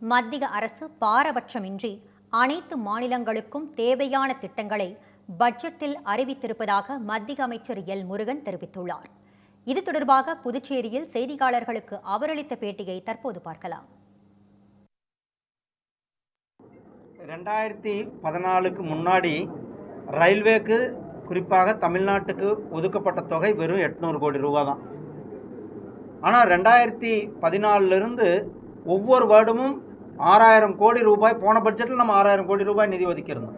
மத்திய அரசு பாரபட்சமின்றி அனைத்து மாநிலங்களுக்கும் தேவையான திட்டங்களை பட்ஜெட்டில் அறிவித்திருப்பதாக மத்திய அமைச்சர் எல். முருகன் தெரிவித்துள்ளார். இது தொடர்பாக புதுச்சேரியில் செய்தியாளர்களுக்கு அவரளித்த பேட்டியை தற்போது பார்க்கலாம். ரெண்டாயிரத்தி பதினாலுக்கு முன்னாடி ரயில்வேக்கு குறிப்பாக தமிழ்நாட்டுக்கு ஒதுக்கப்பட்ட தொகை வெறும் எட்நூறு கோடி ரூபா தான். ஆனால் ரெண்டாயிரத்தி பதினாலிருந்து ஒவ்வொரு வருடமும் ஆறாயிரம் கோடி ரூபாய் போன பட்ஜெட்டில் நம்ம ஆறாயிரம் கோடி ரூபாய் நிதி ஒதுக்கியிருந்தோம்.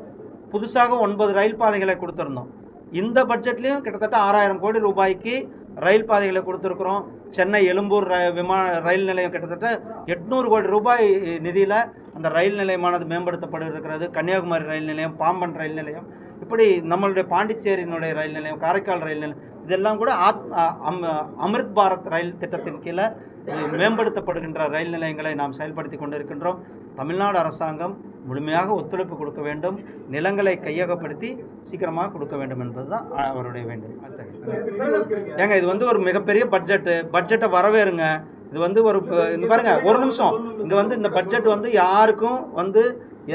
புதுசாக ஒன்பது ரயில் பாதைகளை கொடுத்துருந்தோம். இந்த பட்ஜெட்லேயும் கிட்டத்தட்ட ஆறாயிரம் கோடி ரூபாய்க்கு ரயில் பாதைகளை கொடுத்துருக்குறோம். சென்னை எழும்பூர் ர விமான ரயில் நிலையம் கிட்டத்தட்ட எட்நூறு கோடி ரூபாய் நிதியில் அந்த ரயில் நிலையமானது மேம்படுத்தப்பட இருக்கிறது கன்னியாகுமரி ரயில் நிலையம் பாம்பன் ரயில் நிலையம் இப்படி நம்மளுடைய பாண்டிச்சேரியினுடைய ரயில் நிலையம் காரைக்கால் ரயில் நிலையம் இதெல்லாம் கூட ஆத் அம் அமிர்த் பாரத் ரயில் திட்டத்தின் கீழே மேம்படுத்தப்படுகின்ற ரயில் நிலையங்களை நாம் செயல்படுத்தி கொண்டிருக்கின்றோம். தமிழ்நாடு அரசாங்கம் முழுமையாக ஒத்துழைப்பு கொடுக்க வேண்டும். நிலங்களை கையகப்படுத்தி சீக்கிரமாக கொடுக்க வேண்டும் என்பதுதான் அவருடைய வேண்டும் ஏங்க இது வந்து ஒரு மிகப்பெரிய பட்ஜெட்டு பட்ஜெட்டை வரவேறுங்க. இது வந்து ஒரு இந்த பாருங்க ஒரு நிமிஷம். இங்கே வந்து இந்த பட்ஜெட் வந்து யாருக்கும் வந்து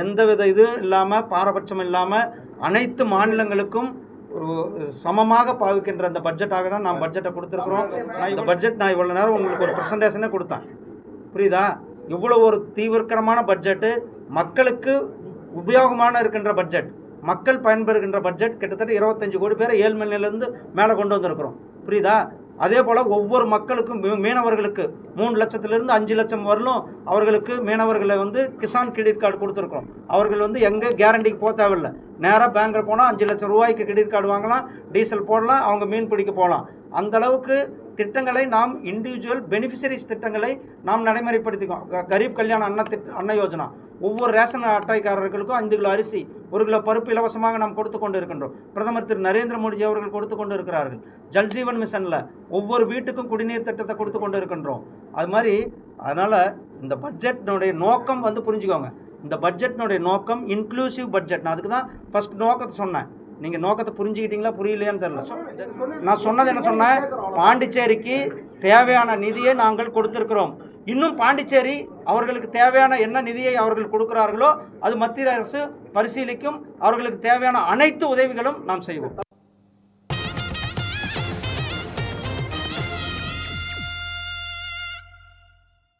எந்தவித இது இல்லாமல் பாரபட்சம் இல்லாமல் அனைத்து மாநிலங்களுக்கும் ஒரு சமமாக பாவிக்கின்ற அந்த பட்ஜெட்டாக தான் நான் பட்ஜெட்டை கொடுத்துருக்குறோம். நான் இந்த பட்ஜெட் நான் இவ்வளோ நேரம் உங்களுக்கு ஒரு ப்ரெசன்டேஷனே கொடுத்தேன். புரியுதா? இவ்வளோ ஒரு தீவிரக்கரமான பட்ஜெட்டு மக்களுக்கு உபயோகமான இருக்கின்ற பட்ஜெட் மக்கள் பயன்பெறுகின்ற பட்ஜெட் கிட்டத்தட்ட இருபத்தஞ்சு கோடி பேரை ஏழு மேலே கொண்டு வந்திருக்கிறோம். புரியுதா? அதே போல் ஒவ்வொரு மக்களுக்கும் மீனவர்களுக்கு மூணு லட்சத்திலிருந்து அஞ்சு லட்சம் வரலும் அவர்களுக்கு மீனவர்களை வந்து கிசான் கிரெடிட் கார்டு கொடுத்துருக்கோம் அவர்கள் வந்து எங்கே கேரண்டிக்கு போக தேவையில்லை. நேராக பேங்கில் போனால் அஞ்சு லட்சம் ரூபாய்க்கு கிரெடிட் கார்டு வாங்கலாம் டீசல் போடலாம் அவங்க மீன் பிடிக்க போகலாம் அந்தளவுக்கு திட்டங்களை நாம் இண்டிவிஜுவல் பெனிஃபிஷரிஸ் திட்டங்களை நாம் நடைமுறைப்படுத்திக்கோம் கரீப் கல்யாண அன்ன திட்ட அன்ன யோஜனா. ஒவ்வொரு ரேஷன் அட்டைக்காரர்களுக்கும் ஐந்து கிலோ அரிசி ஒரு கிலோ பருப்பு இலவசமாக நாம் கொடுத்து கொண்டு இருக்கின்றோம் பிரதமர் திரு. நரேந்திர மோடிஜி அவர்கள் கொடுத்து கொண்டு இருக்கிறார்கள் ஜல்ஜீவன் மிஷனில் ஒவ்வொரு வீட்டுக்கும் குடிநீர் திட்டத்தை கொடுத்து கொண்டு இருக்கின்றோம் அது மாதிரி அதனால் இந்த பட்ஜெட்னுடைய நோக்கம் வந்து புரிஞ்சுக்கோங்க. இந்த பட்ஜெட்னுடைய நோக்கம் இன்க்ளூசிவ் பட்ஜெட். நான் அதுக்கு தான் ஃபர்ஸ்ட் நோக்கத்தை சொன்னேன். நீங்கள் நோக்கத்தை புரிஞ்சுக்கிட்டீங்களா புரியலையான்னு தெரியல. சொ- நான் சொன்னது என்ன சொன்னேன்? பாண்டிச்சேரிக்கு தேவையான நிதியை நாங்கள் கொடுத்துருக்குறோம். இன்னும் பாண்டிச்சேரி அவர்களுக்கு தேவையான என்ன நிதியை அவர்கள் கொடுக்கிறார்களோ அது மத்திய அரசு பரிசீலிக்கும். அவர்களுக்கு தேவையான அனைத்து உதவிகளும் நாம் செய்வோம்.